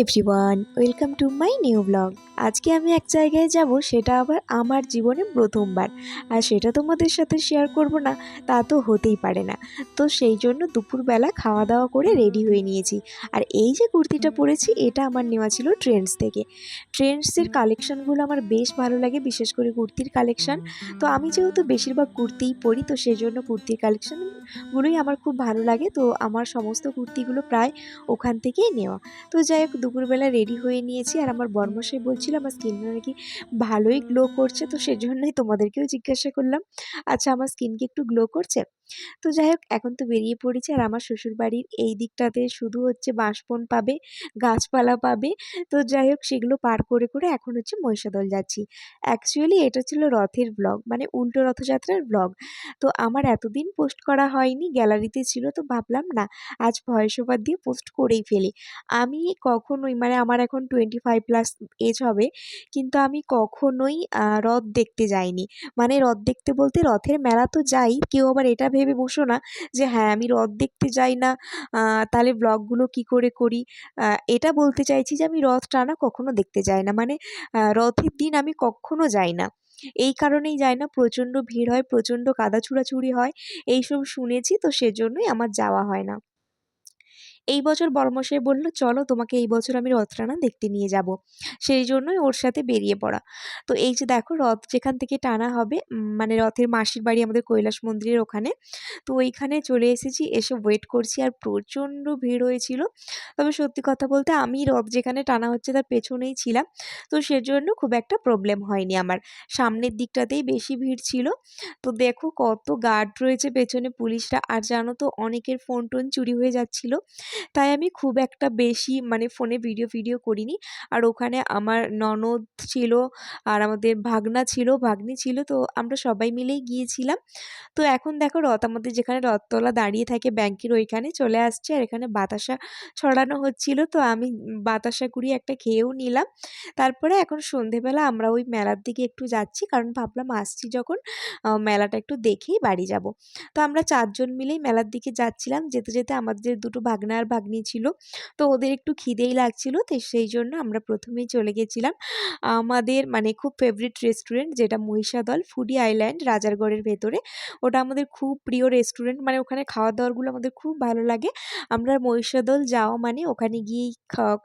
Everyone welcome to my new blog আজকে আমি এক জায়গায় যাব, সেটা আবার আমার জীবনে প্রথমবার। আর সেটা তোমাদের সাথে শেয়ার করব না, তা তো হতেই পারে না। তো সেই জন্য দুপুরবেলা খাওয়া দাওয়া করে রেডি হয়ে নিয়েছি। আর এই যে কুর্তিটা পরেছি, এটা আমার নেওয়া ছিল ট্রেন্ডস থেকে। ট্রেন্ডসের কালেকশানগুলো আমার বেশ ভালো লাগে, বিশেষ করে কুর্তির কালেকশান তো আমি যেহেতু বেশিরভাগ কুর্তিই পরি, তো সেই জন্য কুর্তির কালেকশানগুলোই আমার খুব ভালো লাগে। তো আমার সমস্ত কুর্তিগুলো প্রায় ওখান থেকেই নেওয়া। তো যাই হোক দুপুরবেলা রেডি হয়ে নিয়েছি আর আমার বর্মশাই বলছিল, আমার স্কিনটা নাকি ভালোই গ্লো করছে। তো সেজন্যই তোমাদেরকেও জিজ্ঞাসা করলাম আচ্ছা আমার স্কিন কি একটু গ্লো করছে? তো যাই হোক, এখন তো বেরিয়ে পড়েছে আর আমার শ্বশুরবাড়ির এই দিকটাতে শুধু হচ্ছে বাঁশবন পাবে, গাছপালা পাবে। তো যাই হোক, সেগুলো পার করে করে এখন হচ্ছে মহিষাদল যাচ্ছি। অ্যাকচুয়ালি এটা ছিল রথের ব্লগ মানে উল্টো রথযাত্রার ব্লগ তো আমার এতদিন পোস্ট করা হয়নি গ্যালারিতে ছিল, তো ভাবলাম না, আজ ভয়েস ওভার দিয়ে পোস্ট করেই ফেলি। আমি কখনোই মানে আমার এখন টোয়েন্টি ফাইভ প্লাস এজ হবে, কিন্তু আমি কখনোই রথ দেখতে যাইনি। মানে রথ দেখতে বলতে রথের মেলা তো যাই, কেউ আবার এটা ভেবে বসো না যে হ্যাঁ আমি রথ দেখতে যাই না তাহলে ব্লগগুলো কি করে করি? এটা বলতে চাইছি যে, আমি রথ টানা কখনো দেখতে যাই না। মানে রথের দিন আমি কখনো যাই না। এই কারণেই যাই না, প্রচণ্ড ভিড় হয়, প্রচণ্ড কাদা ছুড়াছুড়ি হয়। এইসব শুনেছি তো সেজন্যই আমার যাওয়া হয় না। এই বছর বড়মশাই বলল, চলো তোমাকে এই বছর আমি রথটানা দেখতে নিয়ে যাব। সেই জন্যই ওর সাথে বেরিয়ে পড়া। তো এই যে দেখো, রথ যেখান থেকে টানা হবে মানে রথের মাসির বাড়ি আমাদের কৈলাস মন্দিরের ওখানে, তো ওইখানে চলে এসেছি, এসে ওয়েট করছি আর প্রচণ্ড ভিড় হয়েছিল। তবে সত্যি কথা বলতে আমি রথ যেখানে টানা হচ্ছে তার পেছনেই ছিলাম, তো সেজন্য খুব একটা প্রবলেম হয়নি আমার। সামনের দিকটাতেই বেশি ভিড় ছিল। তো দেখো কত গার্ড রয়েছে পেছনে পুলিশরা। আর জানো তো, অনেকের ফোন টোন চুরি হয়ে যাচ্ছিল। তাই আমি খুব একটা বেশি মানে ফোনে ভিডিও ভিডিও করিনি। আর ওখানে আমার ননদ ছিল আর আমাদের ভাগনা ছিল, ভাগ্নি ছিল, তো আমরা সবাই মিলেই গিয়েছিলাম। তো এখন দেখো রথ, আমাদের যেখানে রথতলা দাঁড়িয়ে থাকে ব্যাংকের ওইখানে চলে আসছে আর এখানে বাতাসা ছড়ানো হচ্ছিল। তো আমি বাতাসা কুড়িয়ে একটা খেয়েও নিলাম। তারপরে এখন সন্ধেবেলা আমরা ওই মেলার দিকে একটু যাচ্ছি, কারণ ভাবলাম আসছি যখন মেলাটা একটু দেখেই বাড়ি যাব। তো আমরা চারজন মিলেই মেলার দিকে যাচ্ছিলাম। যেতে যেতে আমাদের দুটো ভাগনা আর ভাগ্নি ছিল। তো ওদের একটু খিদেই লাগছিল, তো সেই জন্য আমরা প্রথমেই চলে গেছিলাম। আমাদের মানে খুব ফেভারিট রেস্টুরেন্ট যেটা মহিষাদল ফুডি আইল্যান্ড রাজারগড়ের ভেতরে। ওটা আমাদের খুব প্রিয় রেস্টুরেন্ট মানে ওখানে খাওয়া দাওয়ারগুলো আমাদের খুব ভালো লাগে। আমরা মহিষাদল যাওয়া মানে ওখানে গিয়েই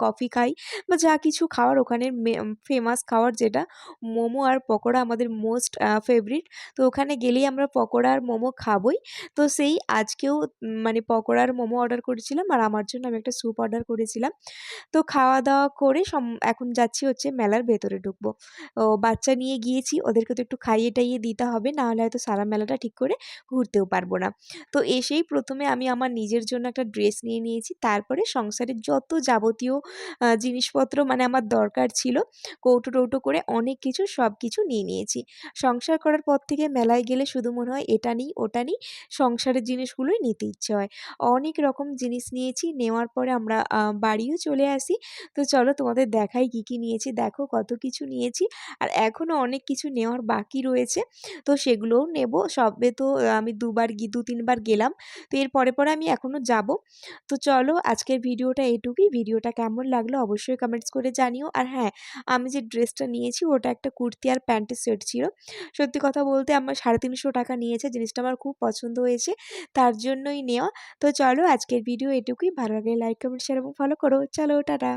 কফি খাই বা যা কিছু খাওয়ার ওখানের ফেমাস খাওয়ার যেটা, মোমো আর পকোড়া আমাদের মোস্ট ফেভারিট তো ওখানে গেলেই আমরা পকোড়া আর মোমো খাবই। তো সেই আজকেও মানে পকোড়া আর মোমো অর্ডার করেছিলাম আর আমার জন্য আমি একটা স্যুপ অর্ডার করেছিলাম। তো খাওয়া দাওয়া করে এখন যাচ্ছি হচ্ছে মেলার ভেতরে ঢুকবো। ও বাচ্চা নিয়ে গিয়েছি, ওদেরকে তো একটু খাইয়ে টাইয়ে দিতে হবে নাহলে হয়তো সারা মেলাটা ঠিক করে ঘুরতেও পারব না। তো এসেই প্রথমে আমি আমার নিজের জন্য একটা ড্রেস নিয়ে নিয়েছি, তারপরে সংসারের যত যাবতীয় জিনিসপত্র মানে আমার দরকার ছিল, কৌটো টৌটো করে অনেক কিছু সব কিছু নিয়ে নিয়েছি। সংসার করার পর থেকে মেলায় গেলে শুধু মনে হয় এটা নিই, ওটা নিই, সংসারের জিনিসগুলোই নিতে ইচ্ছে হয়। অনেক রকম জিনিস নিয়েছি নেওয়ার পরে আমরা বাড়িও চলে আসি। তো চলো তোমাদের দেখাই কী কী নিয়েছি। দেখো কত কিছু নিয়েছি। আর এখনও অনেক কিছু নেওয়ার বাকি রয়েছে। তো সেগুলোও নেব। সবে তো আমি দুবার দু, তিনবার গেলাম। তো এর পরে পরে আমি এখনও যাব। তো চলো আজকের ভিডিওটা এটুকুই। ভিডিওটা কেমন লাগল অবশ্যই কমেন্টস করে জানিও। আর হ্যাঁ আমি যে ড্রেসটা নিয়েছি, ওটা একটা কুর্তি আর প্যান্টের সেট ছিল। সত্যি কথা বলতে আমার সাড়ে তিনশো টাকা নিয়েছে। জিনিসটা আমার খুব পছন্দ হয়েছে। তার জন্যই নেওয়া। তো চলো আজকের ভিডিও এটুকুই। ভালো লাগে লাইক কমেন্ট শেয়ার এবং ফলো করো। চলো টাটা।